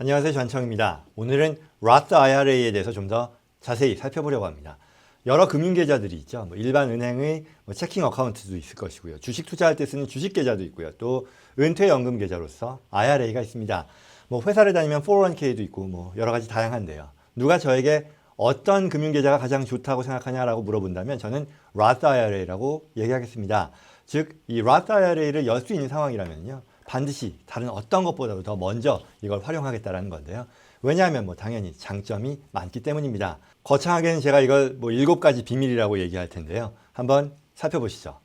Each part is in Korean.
안녕하세요. 전청입니다. 오늘은 Roth IRA에 대해서 좀 더 자세히 살펴보려고 합니다. 여러 금융계좌들이 있죠. 뭐 일반 은행의 뭐 체킹 어카운트도 있을 것이고요. 주식 투자할 때 쓰는 주식 계좌도 있고요. 또 은퇴연금 계좌로서 IRA가 있습니다. 뭐 회사를 다니면 401k도 있고 뭐 여러 가지 다양한데요. 누가 저에게 어떤 금융계좌가 가장 좋다고 생각하냐라고 물어본다면 저는 Roth IRA라고 얘기하겠습니다. 즉, 이 Roth IRA를 열 수 있는 상황이라면요. 반드시 다른 어떤 것보다도 더 먼저 이걸 활용하겠다라는 건데요. 왜냐하면 뭐 당연히 장점이 많기 때문입니다. 거창하게는 제가 이걸 뭐 일곱 가지 비밀이라고 얘기할 텐데요. 한번 살펴보시죠.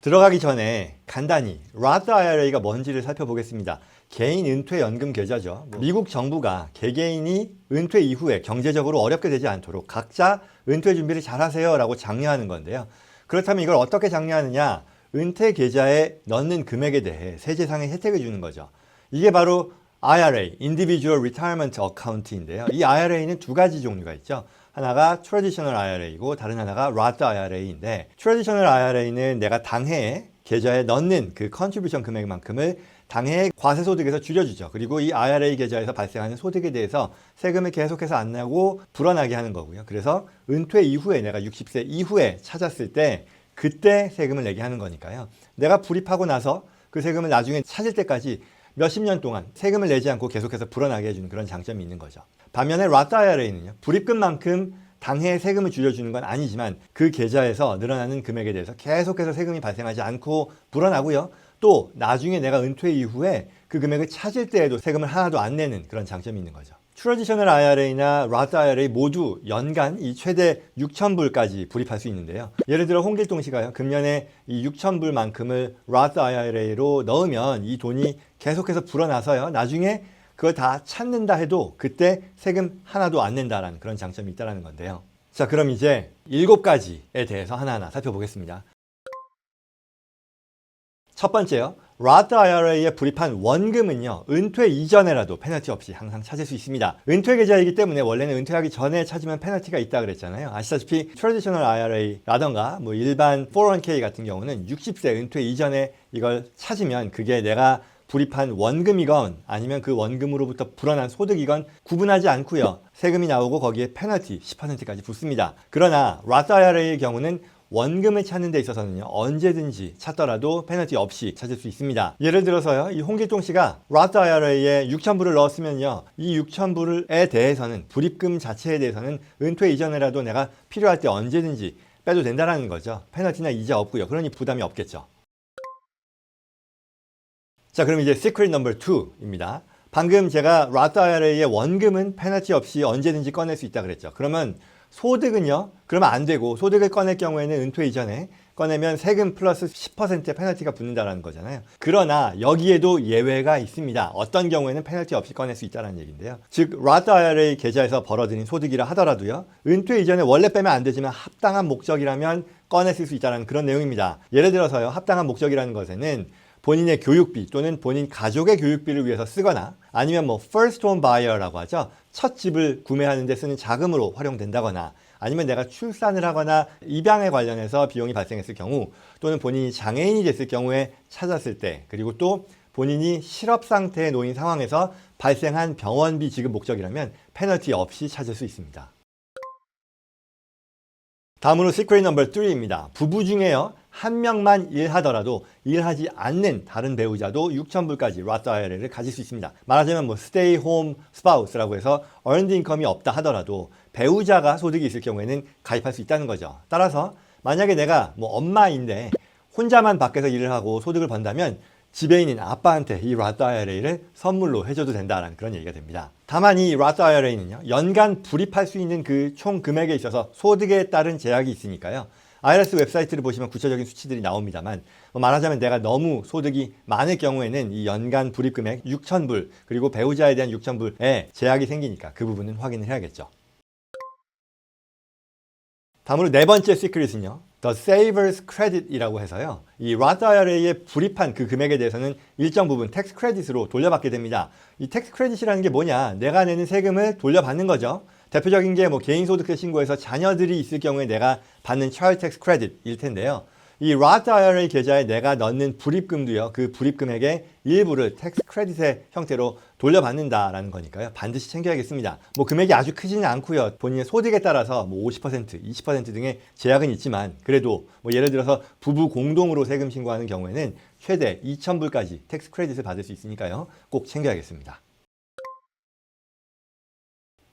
들어가기 전에 간단히 Roth IRA가 뭔지를 살펴보겠습니다. 개인 은퇴 연금 계좌죠. 뭐 미국 정부가 개개인이 은퇴 이후에 경제적으로 어렵게 되지 않도록 각자 은퇴 준비를 잘 하세요라고 장려하는 건데요. 그렇다면 이걸 어떻게 장려하느냐? 은퇴 계좌에 넣는 금액에 대해 세제상의 혜택을 주는 거죠. 이게 바로 IRA, Individual Retirement Account인데요. 이 IRA는 두 가지 종류가 있죠. 하나가 Traditional IRA이고 다른 하나가 Roth IRA인데 Traditional IRA는 내가 당해에 계좌에 넣는 그 컨트리뷰션 금액만큼을 당해 과세 소득에서 줄여주죠. 그리고 이 IRA 계좌에서 발생하는 소득에 대해서 세금을 계속해서 안 내고 불어나게 하는 거고요. 그래서 은퇴 이후에 내가 60세 이후에 찾았을 때 그때 세금을 내게 하는 거니까요. 내가 불입하고 나서 그 세금을 나중에 찾을 때까지 몇십 년 동안 세금을 내지 않고 계속해서 불어나게 해주는 그런 장점이 있는 거죠. 반면에 라타 IRA는요. 불입금만큼 당해 세금을 줄여주는 건 아니지만 그 계좌에서 늘어나는 금액에 대해서 계속해서 세금이 발생하지 않고 불어나고요. 또 나중에 내가 은퇴 이후에 그 금액을 찾을 때에도 세금을 하나도 안 내는 그런 장점이 있는 거죠. 트레디셔널 IRA나 라트 IRA 모두 연간 이 최대 6,000불까지 불입할 수 있는데요. 예를 들어 홍길동 씨가요. 금년에 이 6,000불만큼을 라트 IRA로 넣으면 이 돈이 계속해서 불어나서요. 나중에 그걸 다 찾는다 해도 그때 세금 하나도 안 낸다라는 그런 장점이 있다는 건데요. 자, 그럼 이제 일곱 가지에 대해서 하나하나 살펴보겠습니다. 첫 번째요. 라트 IRA에 불입한 원금은요. 은퇴 이전에라도 페널티 없이 항상 찾을 수 있습니다. 은퇴 계좌이기 때문에 원래는 은퇴하기 전에 찾으면 페널티가 있다 그랬잖아요. 아시다시피 트레디셔널 IRA라던가 뭐 일반 401k 같은 경우는 60세 은퇴 이전에 이걸 찾으면 그게 내가 불입한 원금이건 아니면 그 원금으로부터 불어난 소득이건 구분하지 않고요. 세금이 나오고 거기에 페널티 10%까지 붙습니다. 그러나 라트 IRA의 경우는 원금을 찾는 데 있어서는요 언제든지 찾더라도 페널티 없이 찾을 수 있습니다. 예를 들어서요 이 홍길동 씨가 라트 IRA에 6,000불을 넣었으면요 이 6,000불에 대해서는 불입금 자체에 대해서는 은퇴 이전에라도 내가 필요할 때 언제든지 빼도 된다라는 거죠. 페널티나 이자 없고요. 그러니 부담이 없겠죠. 자 그럼 이제 시크릿 넘버 2입니다. 방금 제가 라트 IRA의 원금은 페널티 없이 언제든지 꺼낼 수 있다 그랬죠. 그러면 소득은요? 그러면 안 되고 소득을 꺼낼 경우에는 은퇴 이전에 꺼내면 세금 플러스 10%의 페널티가 붙는다는 거잖아요. 그러나 여기에도 예외가 있습니다. 어떤 경우에는 페널티 없이 꺼낼 수 있다는 얘기인데요. 즉 라트 IRA 계좌에서 벌어들인 소득이라 하더라도요. 은퇴 이전에 원래 빼면 안 되지만 합당한 목적이라면 꺼냈을 수 있다는 그런 내용입니다. 예를 들어서요. 합당한 목적이라는 것에는 본인의 교육비 또는 본인 가족의 교육비를 위해서 쓰거나 아니면 뭐 first home buyer라고 하죠. 첫 집을 구매하는 데 쓰는 자금으로 활용된다거나 아니면 내가 출산을 하거나 입양에 관련해서 비용이 발생했을 경우 또는 본인이 장애인이 됐을 경우에 찾았을 때 그리고 또 본인이 실업 상태에 놓인 상황에서 발생한 병원비 지급 목적이라면 페널티 없이 찾을 수 있습니다. 다음으로 시크릿 넘버 3입니다. 부부 중에요. 한 명만 일하더라도 일하지 않는 다른 배우자도 6,000불까지 라트 IRA를 가질 수 있습니다. 말하자면 뭐 stay home spouse라고 해서 earned income이 없다 하더라도 배우자가 소득이 있을 경우에는 가입할 수 있다는 거죠. 따라서 만약에 내가 뭐 엄마인데 혼자만 밖에서 일을 하고 소득을 번다면 있는 아빠한테 이 라트 IRA를 선물로 해줘도 된다라는 그런 얘기가 됩니다. 다만 이 라트 IRA는요, 연간 불입할 수 있는 그 총 금액에 있어서 소득에 따른 제약이 있으니까요. IRS 웹사이트를 보시면 구체적인 수치들이 나옵니다만 뭐 말하자면 내가 너무 소득이 많을 경우에는 이 연간 불입 금액 6,000불 그리고 배우자에 대한 6,000불에 제약이 생기니까 그 부분은 확인을 해야겠죠. 다음으로 네 번째 시크릿은요. The Savers Credit이라고 해서요. 이 Roth IRA에 불입한 그 금액에 대해서는 일정 부분 텍스 크레딧으로 돌려받게 됩니다. 이 텍스 크레딧이라는 게 뭐냐? 내가 내는 세금을 돌려받는 거죠. 대표적인 게 뭐 개인소득세 신고에서 자녀들이 있을 경우에 내가 받는 tax credit일 텐데요. 이 Roth IRA 계좌에 내가 넣는 불입금도요. 그 불입금액의 일부를 텍스 크레딧의 형태로 돌려받는다라는 거니까요. 반드시 챙겨야겠습니다. 뭐 금액이 아주 크지는 않고요. 본인의 소득에 따라서 뭐 50%, 20% 등의 제약은 있지만 그래도 뭐 예를 들어서 부부 공동으로 세금 신고하는 경우에는 최대 2,000불까지 텍스 크레딧을 받을 수 있으니까요. 꼭 챙겨야겠습니다.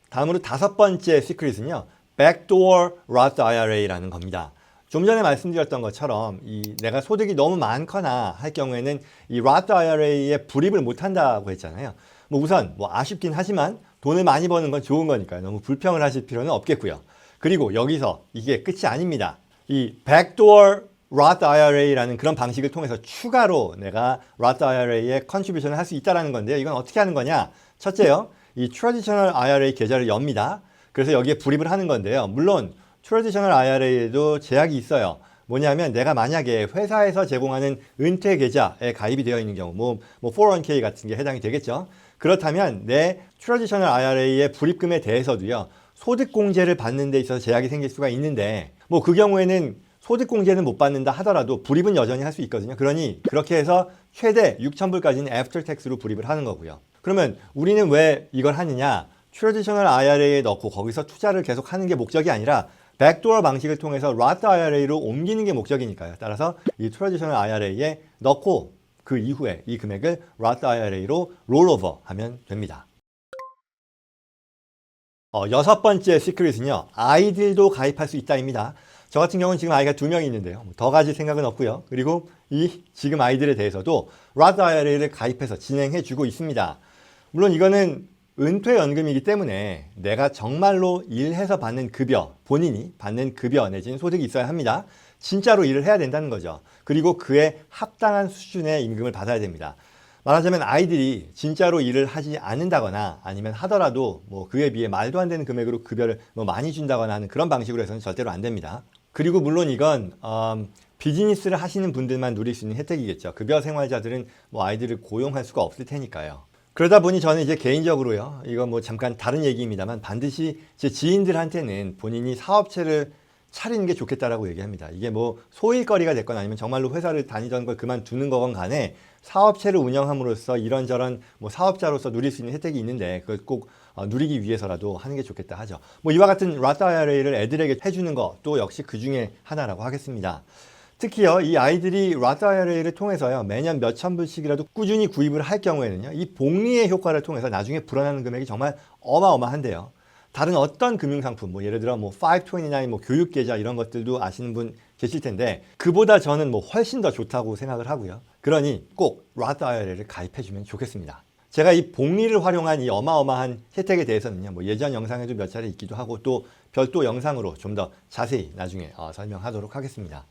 다음으로 다섯 번째 시크릿은요. Backdoor Roth IRA라는 겁니다. 좀 전에 말씀드렸던 것처럼 이 내가 소득이 너무 많거나 할 경우에는 이 Roth IRA에 불입을 못 한다고 했잖아요. 뭐 우선 뭐 아쉽긴 하지만 돈을 많이 버는 건 좋은 거니까요. 너무 불평을 하실 필요는 없겠고요. 그리고 여기서 이게 끝이 아닙니다. 이 backdoor Roth IRA라는 그런 방식을 통해서 추가로 내가 Roth IRA에 컨트리뷰션을 할 수 있다라는 건데요. 이건 어떻게 하는 거냐? 첫째요. 이 트래디셔널 IRA 계좌를 엽니다. 그래서 여기에 불입을 하는 건데요. 물론 트래디셔널 IRA에도 제약이 있어요. 뭐냐면 내가 만약에 회사에서 제공하는 은퇴 계좌에 가입이 되어 있는 경우 뭐, 뭐 401k 같은 게 해당이 되겠죠. 그렇다면 내 트래디셔널 IRA의 불입금에 대해서도요. 소득공제를 받는 데 있어서 제약이 생길 수가 있는데 뭐 그 경우에는 소득공제는 못 받는다 하더라도 불입은 여전히 할 수 있거든요. 그러니 그렇게 해서 최대 6,000불까지는 애프터 텍스로 불입을 하는 거고요. 그러면 우리는 왜 이걸 하느냐? 트래디셔널 IRA에 넣고 거기서 투자를 계속 하는 게 목적이 아니라 백도어 방식을 통해서 Roth IRA로 옮기는 게 목적이니까요. 따라서 이 트래디셔널 IRA에 넣고 그 이후에 이 금액을 Roth IRA로 롤오버 하면 됩니다. 어, 여섯 번째 시크릿은요. 아이들도 가입할 수 있다입니다. 저 같은 경우는 지금 아이가 두 명이 있는데요. 뭐더 가질 생각은 없고요. 그리고 이 지금 아이들에 대해서도 Roth IRA를 가입해서 진행해 주고 있습니다. 물론 이거는 은퇴연금이기 때문에 내가 정말로 일해서 받는 급여, 본인이 받는 급여 내지는 소득이 있어야 합니다. 진짜로 일을 해야 된다는 거죠. 그리고 그에 합당한 수준의 임금을 받아야 됩니다. 말하자면 아이들이 진짜로 일을 하지 않는다거나 아니면 하더라도 뭐 그에 비해 말도 안 되는 금액으로 급여를 뭐 많이 준다거나 하는 그런 방식으로 해서는 절대로 안 됩니다. 그리고 물론 이건 음, 비즈니스를 하시는 분들만 누릴 수 있는 혜택이겠죠. 급여 생활자들은 뭐 아이들을 고용할 수가 없을 테니까요. 그러다 보니 저는 이제 개인적으로요. 이건 뭐 잠깐 다른 얘기입니다만 반드시 제 지인들한테는 본인이 사업체를 차리는 게 좋겠다라고 얘기합니다. 이게 뭐 소일거리가 됐거나 아니면 정말로 회사를 다니던 걸 그만두는 거건 간에 사업체를 운영함으로써 이런저런 뭐 사업자로서 누릴 수 있는 혜택이 있는데 그걸 꼭 어, 누리기 위해서라도 하는 게 좋겠다 하죠. 뭐 이와 같은 라타 IRA를 애들에게 해주는 것도 역시 그 중에 하나라고 하겠습니다. 특히요, 이 아이들이 라타 IRA를 통해서요, 매년 몇천 불씩이라도 꾸준히 구입을 할 경우에는요, 이 복리의 효과를 통해서 나중에 불어나는 금액이 정말 어마어마한데요. 다른 어떤 금융상품, 뭐 예를 들어 뭐 529, 뭐 교육계좌 이런 것들도 아시는 분 계실 텐데 그보다 저는 뭐 훨씬 더 좋다고 생각을 하고요. 그러니 꼭 라타 IRA를 가입해주면 좋겠습니다. 제가 이 복리를 활용한 이 어마어마한 혜택에 대해서는요, 뭐 예전 영상에도 몇 차례 있기도 하고 또 별도 영상으로 좀 더 자세히 나중에 어, 설명하도록 하겠습니다.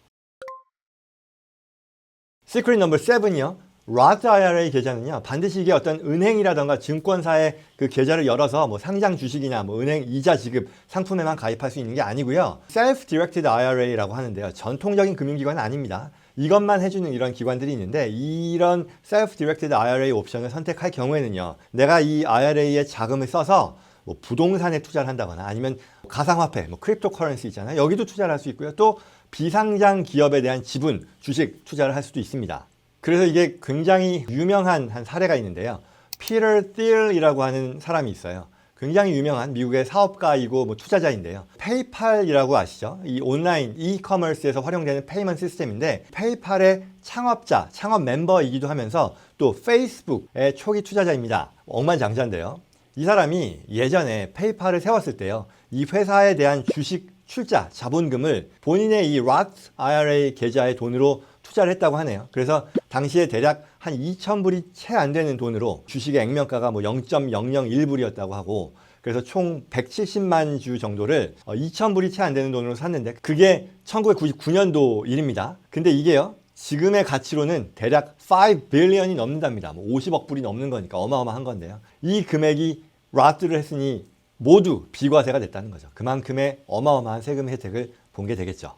시크릿 넘버 7이요. Roth IRA 계좌는요, 반드시 이게 어떤 은행이라던가 증권사의 그 계좌를 열어서 뭐 상장 주식이나 뭐 은행 이자 지급 상품에만 가입할 수 있는 게 아니고요. Self-Directed IRA라고 하는데요. 전통적인 금융기관은 아닙니다. 이것만 해주는 이런 기관들이 있는데 이런 Self-Directed IRA 옵션을 선택할 경우에는요, 내가 이 IRA에 자금을 써서 뭐 부동산에 투자를 한다거나 아니면 가상화폐, 뭐 크립토 커런시 있잖아요. 여기도 투자를 할 수 있고요. 또 비상장 기업에 대한 지분, 주식 투자를 할 수도 있습니다. 그래서 이게 굉장히 유명한 한 사례가 있는데요. 피터 틸이라고 하는 사람이 있어요. 굉장히 유명한 미국의 사업가이고 뭐 투자자인데요. 페이팔이라고 아시죠? 이 온라인 이커머스에서 활용되는 페이먼트 시스템인데 페이팔의 창업자, 창업 멤버이기도 하면서 또 페이스북의 초기 투자자입니다. 억만장자인데요. 이 사람이 예전에 페이팔을 세웠을 때요. 이 회사에 대한 주식 출자 자본금을 본인의 이 Roth IRA 계좌의 돈으로 투자를 했다고 하네요. 그래서 당시에 대략 한 2,000불이 채 안 되는 돈으로 주식의 액면가가 뭐 0.001불이었다고 하고 그래서 총 170만 주 정도를 2,000불이 채 안 되는 돈으로 샀는데 그게 1999년도 일입니다. 근데 이게요. 지금의 가치로는 대략 5 빌리언이 넘는답니다. 뭐 50억 불이 넘는 거니까 어마어마한 건데요. 이 금액이 라트를 했으니 모두 비과세가 됐다는 거죠. 그만큼의 어마어마한 세금 혜택을 본 게 되겠죠.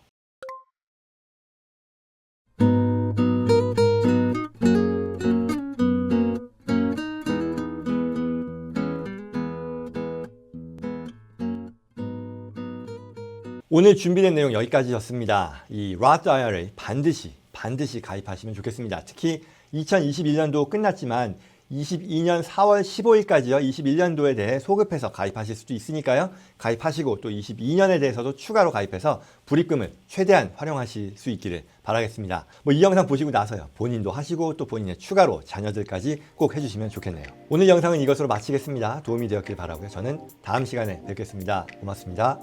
오늘 준비된 내용 여기까지였습니다. 이 Roth IRA 반드시 반드시 가입하시면 좋겠습니다. 특히 2021년도 끝났지만 22년 4월 15일까지요. 21년도에 대해 소급해서 가입하실 수도 있으니까요. 가입하시고 또 22년에 대해서도 추가로 가입해서 불입금을 최대한 활용하실 수 있기를 바라겠습니다. 뭐 이 영상 보시고 나서요. 본인도 하시고 또 본인의 추가로 자녀들까지 꼭 해주시면 좋겠네요. 오늘 영상은 이것으로 마치겠습니다. 도움이 되었길 바라고요. 저는 다음 시간에 뵙겠습니다. 고맙습니다.